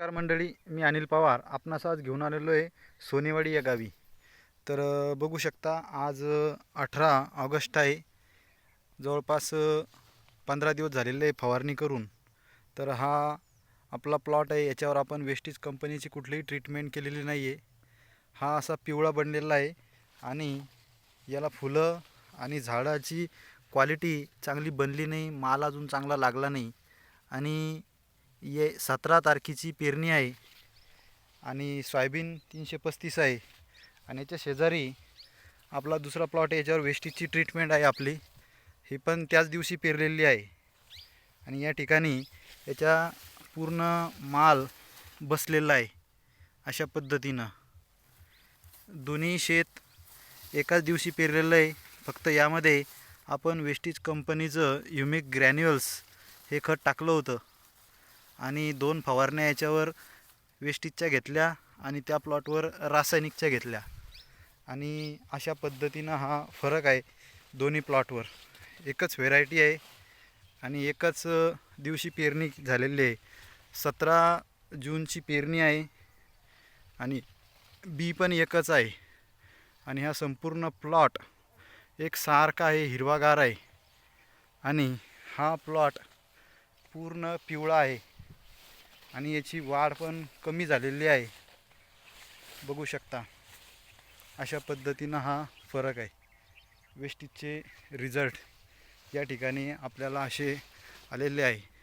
नमस्कार मंडळी मी अनिल पवार. आपणास आज घेऊन आलेलो आहे सोनेवाडी या गावी. तर बघू शकता आज अठरा ऑगस्ट आहे. जवळपास पंधरा दिवस झालेले आहे फवारणी करून. तर हा आपला प्लॉट आहे याच्यावर आपण वेस्टीज कंपनीची कुठलीही ट्रीटमेंट केलेली नाही आहे हा असा पिवळा बनलेला आहे आणि याला फुलं आणि झाडाची क्वालिटी चांगली बनली नाही माल अजून चांगला लागला नाही. आणि ये सतरा तारखेची पेरणी आहे आणि सोयाबीन तीनशे पस्तीस आहे. आणि याच्या शेजारी आपला दुसरा प्लॉट आहे याच्यावर वेस्टीजची ट्रीटमेंट आहे आपली. ही पण त्याच दिवशी पेरलेली आहे. आणि या ठिकाणी याच्या पूर्ण माल बसलेला आहे अशा पद्धतीनं. दोन्ही शेत एकाच दिवशी पेरलेलं आहे. फक्त यामध्ये आपण वेस्टीज कंपनीचं युमिक ग्रॅन्युअल्स हे खत टाकलं होतं. आणि दोन फवारण्या याच्यावर वेस्टीजच्या घेतल्या आणि त्या प्लॉटवर रासायनिकच्या घेतल्या. आणि अशा पद्धतीनं हा फरक आहे दोन्ही प्लॉटवर एकच व्हेरायटी आहे आणि एकच दिवशी पेरणी झालेली आहे. सतरा जूनची पेरणी आहे आणि बी पण एकच आहे. आणि हा संपूर्ण प्लॉट एक सारखा आहे हिरवागार आहे. आणि हा प्लॉट पूर्ण पिवळा आहे. आणि याची वाढ पण कमी झालेली आहे. बघू शकता. अशा पद्धतीनं हा फरक आहे. वेस्टीजचे रिझल्ट या ठिकाणी आपल्याला असे आलेले आहे.